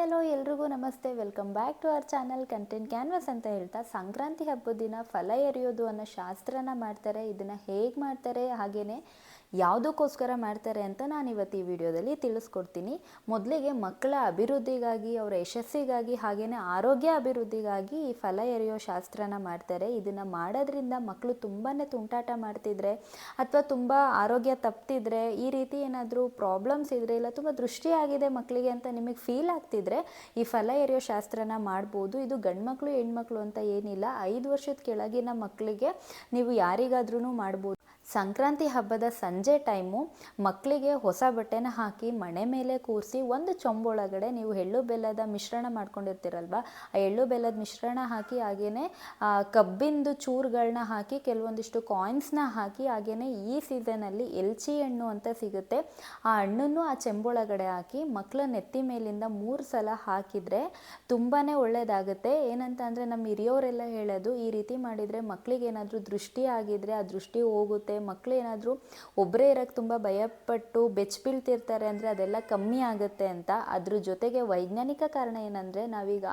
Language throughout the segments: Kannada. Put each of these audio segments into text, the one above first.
ಹಲೋ ಎಲ್ರಿಗೂ ನಮಸ್ತೆ. Welcome back to our channel content canvas ಅಂತ ಹೇಳ್ತಾ ಸಂಕ್ರಾಂತಿ ಹಬ್ಬದ ದಿನ ಫಲ ಎರೆಯೋದು ಅನ್ನೋ ಶಾಸ್ತ್ರನ ಮಾಡ್ತಾರೆ, ಇದನ್ನು ಹೇಗೆ ಮಾಡ್ತಾರೆ ಹಾಗೇ ಯಾವುದಕ್ಕೋಸ್ಕರ ಮಾಡ್ತಾರೆ ಅಂತ ನಾನು ಇವತ್ತು ಈ ವಿಡಿಯೋದಲ್ಲಿ ತಿಳಿಸ್ಕೊಡ್ತೀನಿ. ಮೊದಲಿಗೆ ಮಕ್ಕಳ ಅಭಿವೃದ್ಧಿಗಾಗಿ, ಅವರ ಯಶಸ್ಸಿಗಾಗಿ ಹಾಗೆಯೇ ಆರೋಗ್ಯ ಅಭಿವೃದ್ಧಿಗಾಗಿ ಈ ಫಲ ಎರೆಯೋ ಶಾಸ್ತ್ರನ ಮಾಡ್ತಾರೆ. ಇದನ್ನು ಮಾಡೋದ್ರಿಂದ ಮಕ್ಕಳು ತುಂಬಾ ತುಂಟಾಟ ಮಾಡ್ತಿದ್ರೆ, ಅಥವಾ ತುಂಬ ಆರೋಗ್ಯ ತಪ್ತಿದ್ರೆ, ಈ ರೀತಿ ಏನಾದರೂ ಪ್ರಾಬ್ಲಮ್ಸ್ ಇದ್ದರೆ ಇಲ್ಲ ತುಂಬ ದೃಷ್ಟಿಯಾಗಿದೆ ಮಕ್ಕಳಿಗೆ ಅಂತ ನಿಮಗೆ ಫೀಲ್ ಆಗ್ತಿದ್ರೆ ಈ ಫಲ ಎರೆಯೋ ಶಾಸ್ತ್ರನ ಮಾಡ್ಬೋದು. ಇದು ಗಂಡ್ಮಕ್ಳು, ಹೆಣ್ಮಕ್ಳು ಅಂತ ಏನಿಲ್ಲ. ಐದು ವರ್ಷದ ಕೆಳಗಿನ ಮಕ್ಕಳಿಗೆ ನೀವು ಯಾರಿಗಾದ್ರೂ ಮಾಡ್ಬೋದು. ಸಂಕ್ರಾಂತಿ ಹಬ್ಬದ ಸಂಜೆ ಟೈಮು ಮಕ್ಕಳಿಗೆ ಹೊಸ ಬಟ್ಟೆನ ಹಾಕಿ ಮಣೆ ಮೇಲೆ ಕೂರಿಸಿ ಒಂದು ಚೊಂಬೊಳಗಡೆ ನೀವು ಎಳ್ಳು ಬೆಲ್ಲದ ಮಿಶ್ರಣ ಮಾಡ್ಕೊಂಡಿರ್ತೀರಲ್ವ? ಆ ಎಳ್ಳು ಬೆಲ್ಲದ ಮಿಶ್ರಣ ಹಾಕಿ ಹಾಗೆಯೇ ಕಬ್ಬಿಂದು ಚೂರುಗಳನ್ನ ಹಾಕಿ ಕೆಲವೊಂದಿಷ್ಟು ಕಾಯಿನ್ಸ್ನ ಹಾಕಿ ಹಾಗೆಯೇ ಈ ಸೀಸನಲ್ಲಿ ಎಲ್ಚಿ ಹಣ್ಣು ಅಂತ ಸಿಗುತ್ತೆ. ಆ ಹಣ್ಣನ್ನು ಆ ಚೆಂಬೊಳಗಡೆ ಹಾಕಿ ಮಕ್ಕಳ ನೆತ್ತಿ ಮೇಲಿಂದ ಮೂರು ಸಲ ಹಾಕಿದರೆ ತುಂಬಾ ಒಳ್ಳೆಯದಾಗುತ್ತೆ ಏನಂತ ಅಂದರೆ ನಮ್ಮ ಹಿರಿಯವರೆಲ್ಲ ಹೇಳೋದು ಈ ರೀತಿ ಮಾಡಿದರೆ ಮಕ್ಕಳಿಗೆ ಏನಾದರೂ ದೃಷ್ಟಿ ಆಗಿದ್ರೆ ಆ ದೃಷ್ಟಿ ಹೋಗುತ್ತೆ ಮಕ್ಕಳು ಏನಾದರೂ ಒಬ್ಬರೇ ಇರೋಕ್ಕೆ ತುಂಬ ಭಯಪಟ್ಟು ಬೆಚ್ಚ ಬೀಳ್ತಿರ್ತಾರೆ ಅಂದರೆ ಅದೆಲ್ಲ ಕಮ್ಮಿ ಆಗುತ್ತೆ ಅಂತ. ಅದ್ರ ಜೊತೆಗೆ ವೈಜ್ಞಾನಿಕ ಕಾರಣ ಏನಂದರೆ ನಾವೀಗ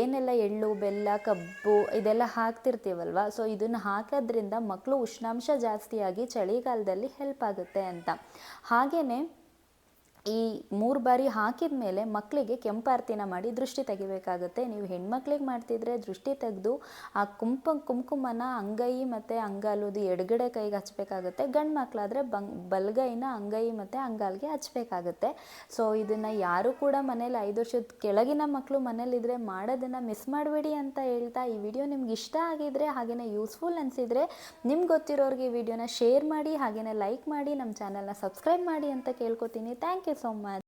ಏನೆಲ್ಲ ಎಳ್ಳು, ಬೆಲ್ಲ, ಕಬ್ಬು ಇದೆಲ್ಲ ಹಾಕ್ತಿರ್ತೀವಲ್ವ? ಸೊ ಇದನ್ನು ಹಾಕೋದ್ರಿಂದ ಮಕ್ಕಳು ಉಷ್ಣಾಂಶ ಜಾಸ್ತಿಯಾಗಿ ಚಳಿಗಾಲದಲ್ಲಿ ಹೆಲ್ಪ್ ಆಗುತ್ತೆ ಅಂತ. ಹಾಗೆಯೇ ಈ ಮೂರು ಬಾರಿ ಹಾಕಿದ ಮೇಲೆ ಮಕ್ಕಳಿಗೆ ಕೆಂಪಾರ್ತಿನ ಮಾಡಿ ದೃಷ್ಟಿ ತೆಗಿಬೇಕಾಗುತ್ತೆ. ನೀವು ಹೆಣ್ಮಕ್ಳಿಗೆ ಮಾಡ್ತಿದ್ರೆ ದೃಷ್ಟಿ ತೆಗೆದು ಆ ಕುಂಪ ಕುಂಕುಮನ ಅಂಗೈ ಮತ್ತು ಅಂಗಾಲುದು ಎಡಗಡೆ ಕೈಗೆ ಹಚ್ಚಬೇಕಾಗುತ್ತೆ ಗಂಡು ಮಕ್ಕಳಾದರೆ ಬಂಗ್ ಬಲಗೈನ ಅಂಗೈ ಮತ್ತು ಅಂಗಾಲ್ಗೆ ಹಚ್ಚಬೇಕಾಗುತ್ತೆ ಸೊ, ಇದನ್ನು ಯಾರು ಕೂಡ ಮನೇಲಿ ಐದು ವರ್ಷದ ಕೆಳಗಿನ ಮಕ್ಕಳು ಮನೇಲಿದ್ರೆ ಮಾಡೋದನ್ನು ಮಿಸ್ ಮಾಡಬೇಡಿ ಅಂತ ಹೇಳ್ತಾ ಈ ವಿಡಿಯೋ ನಿಮ್ಗೆ ಇಷ್ಟ ಆಗಿದ್ರೆ ಹಾಗೆಯೇ ಯೂಸ್ಫುಲ್ ಅನಿಸಿದರೆ ನಿಮ್ಗೆ ಗೊತ್ತಿರೋರಿಗೆ ಈ ವಿಡಿಯೋನ ಶೇರ್ ಮಾಡಿ ಹಾಗೆಯೇ ಲೈಕ್ ಮಾಡಿ ನಮ್ಮ ಚಾನಲ್ನ ಸಬ್ಸ್ಕ್ರೈಬ್ ಮಾಡಿ ಅಂತ ಕೇಳ್ಕೊತೀನಿ. Thank you so much